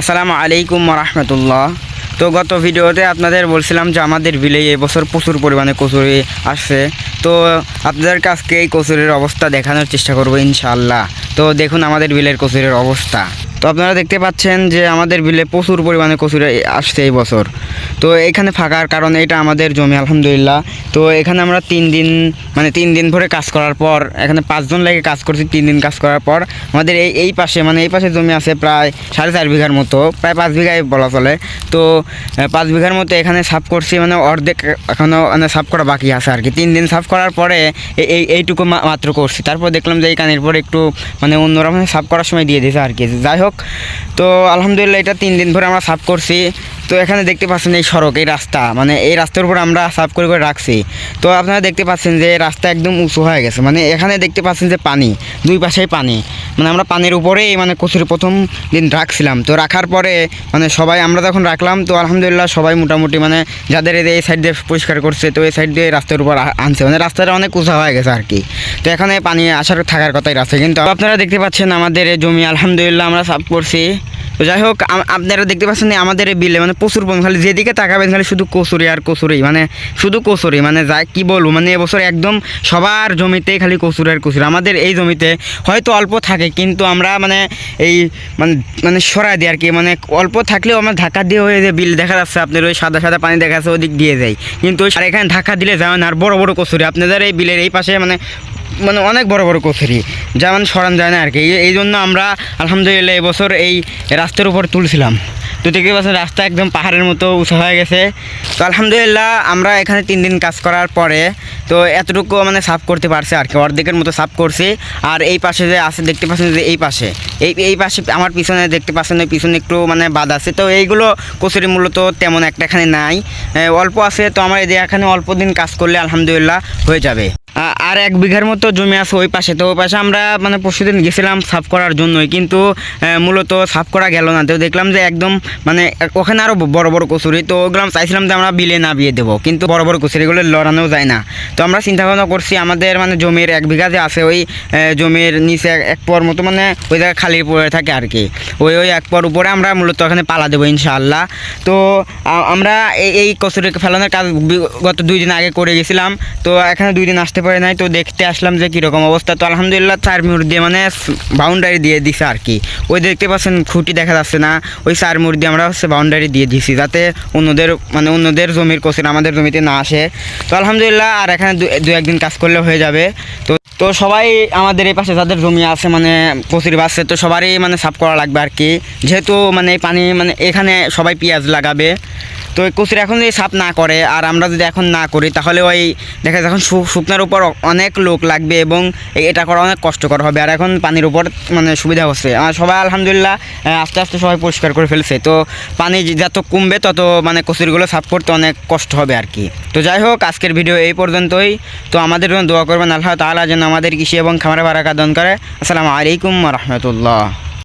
আসসালামু আলাইকুম রহমতুল্লাহ। তো গত ভিডিওতে আপনাদের বলছিলাম যে আমাদের বিলে এবছর প্রচুর পরিমাণে কচুরি আসছে। তো আপনাদের আজকে এই কচুরির অবস্থা দেখানোর চেষ্টা করব ইনশাল্লাহ তো দেখুন আমাদের বিলের কচুরির অবস্থা। তো আপনারা দেখতে পাচ্ছেন যে আমাদের বিলে প্রচুর পরিমাণে কচুরি আসছে এই বছর। তো এখানে ফাঁকার কারণে এটা আমাদের জমি, আলহামদুলিল্লাহ। তো এখানে আমরা তিন দিন মানে তিন দিন ধরে কাজ করার পর, এখানে পাঁচজন লেগে কাজ করছি, তিন দিন কাজ করার পর, আমাদের এই এই পাশে মানে এই পাশে জমি আছে প্রায় সাড়ে চার বিঘার মতো, প্রায় পাঁচ বিঘায় বলা চলে। তো পাঁচ বিঘার মতো এখানে সাফ করছি মানে অর্ধেক এখনও মানে সাফ করা বাকি আছে আর কি। তিন দিন সাফ করার পরে এই- এই, এইটুকু মাত্র করছি। তারপর দেখলাম যে এই কানের পরে একটু মানে অন্যরকম সাফ করার সময় দিয়ে দিয়েছে আর কি। যাই হোক তো আলহামদুলিল্লাহ এটা তিন দিন ধরে আমরা সাফ করছি। তো এখানে দেখতে পাচ্ছেন এই সড়ক, এই রাস্তা মানে এই রাস্তার উপর আমরা সাফ করে করে রাখছি। তো আপনারা দেখতে পাচ্ছেন যে রাস্তা একদম উঁচু হয়ে গেছে মানে এখানে দেখতে পাচ্ছেন যে পানি, দুই পাশেই পানি। মানে আমরা পানির উপরেই মানে কচুরি প্রথম দিন রাখছিলাম। তো রাখার পরে মানে সবাই আমরা যখন রাখলাম, তো আলহামদুলিল্লাহ সবাই মোটামুটি মানে যাদের এই সাইড দিয়ে পরিষ্কার করছে, তো এই সাইড দিয়ে রাস্তার উপর আনছে। মানে রাস্তাটা অনেক উঁচা হয়ে গেছে আর কি। তো এখানে পানি আসার থাকার কথাই রাস্তা। কিন্তু আপনারা দেখতে পাচ্ছেন আমাদের জমি, আলহামদুলিল্লাহ আমরা সাফ করছি। তো যাই হোক আপনারা দেখতে পাচ্ছেন আমাদের এই বিলে মানে প্রচুর খালি যেদিকে তাকাবেন খালি শুধু কচুরি আর কচুরি মানে শুধু কচুরি মানে যা কি বলব মানে এবছর একদম সবার জমিতেই খালি কচুরি আর কচুরি, আমাদের এই জমিতে হয়তো অল্প থাকে, কিন্তু আমরা মানে এই মানে মানে সরাই দিই আর কি মানে অল্প থাকলেও আমরা ঢাকা দিয়ে হয়ে যে বিল দেখা যাচ্ছে, আপনার ওই সাদা সাদা পানি দেখা যাচ্ছে, ওদিক দিয়ে যায় কিন্তু আর এখানে ঢাকা দিলে না, আর বড় বড় কচুরি, আপনাদের এই বিলের এই পাশে মানে মানে অনেক বড় বড় কচুরি, যেমন সরান যায় না আর কি। এই- জন্য আমরা আলহামদুলিল্লাহ এবছর এই রাস্তার উপর তুলছিলাম। তো দেখতে বছর রাস্তা একদম পাহাড়ের মতো উঁচু হয়ে গেছে। তো আলহামদুলিল্লাহ আমরা এখানে তিন দিন কাজ করার পরে তো এতটুকু মানে সাফ করতে পারছে আর কি। অর্ধেকের মতো সাফ করছি। আর এই পাশে যে আছে, দেখতে পাচ্ছেন যে এই পাশে। এই এই পাশে আমার পিছনে দেখতে পাচ্ছেন ওই পিছনে একটু মানে বাদ আছে। তো এইগুলো কচুরি মূলত তেমন একটা এখানে নাই অল্প আছে, তো আমার যে এখানে অল্প দিন কাজ করলে আলহামদুলিল্লাহ হয়ে যাবে। আর এক বিঘার মতো জমি আছে ওই পাশে। তো ওই পাশে আমরা মানে পরশুদিন গেছিলাম সাফ করার জন্যই। কিন্তু মূলত সাফ করা গেল না। তো দেখলাম যে একদম মানে ওখানে আরও বড় বড় কচুরি। তো ওগুলো চাইছিলাম যে আমরা বিলে না বিয়ে দেবো। কিন্তু বড় বড় কচুরিগুলো লড়ানো যায় না। তো আমরা চিন্তা ভাবনা করছি আমাদের মানে জমির এক বিঘা যে আছে ওই জমির নিচে এক- পর মতো মানে ওই জায়গায় খালি পড়ে থাকে আর কি। ওই ওই এক পর উপরে আমরা মূলত ওখানে পালা দেবো ইনশাআল্লাহ। তো আমরা এই কচুরি ফেলানোর কাজ গত দুই দিন আগে করে গেছিলাম। তো এখানে দুই দিন আসতে পারে নাই। তো দেখতে আসলাম যে কীরকম অবস্থা। তো আলহামদুলিল্লাহ চার মিনিট দিয়ে মানে বাউন্ডারি দিয়ে দিছে আর কি। ওই দেখতে পাচ্ছেন খুঁটি দেখা যাচ্ছে না। ওই চার মিনিট দিয়ে আমরা হচ্ছে বাউন্ডারি দিয়ে দিছি যাতে অন্যদের মানে অন্যদের জমির কোচিন আমাদের জমিতে না আসে। তো আলহামদুলিল্লাহ আর এখানে দু একদিন কাজ করলে হয়ে যাবে। তো তো সবাই আমাদের এই পাশে যাদের জমি আছে মানে কচুরি বাসছে তো সবারই মানে সাফ করা লাগবে আর কি। যেহেতু মানে পানি মানে এখানে সবাই পেঁয়াজ লাগাবে। তো কচুরি এখন যদি সাফ না করে, আর আমরা যদি এখন না করি, তাহলে ওই দেখা যায় এখন শুকনার উপর অনেক লোক লাগবে এবং এটা করা অনেক কষ্টকর হবে। আর এখন পানির উপর মানে সুবিধা হচ্ছে। আর সবাই আলহামদুলিল্লাহ আস্তে আস্তে সবাই পরিষ্কার করে ফেলছে। তো পানি যত কমবে, তত মানে কচুরিগুলো সাফ করতে অনেক কষ্ট হবে আর কি। তো যাই হোক, আজকের ভিডিও এই পর্যন্তই। তো আমাদের জন্য দোয়া করবেন আল্লাহ তাআলা যেন আমাদের কৃষি এবং খামারে বারাকা দান করে। আসসালামু আলাইকুম রহমতুল্লাহ।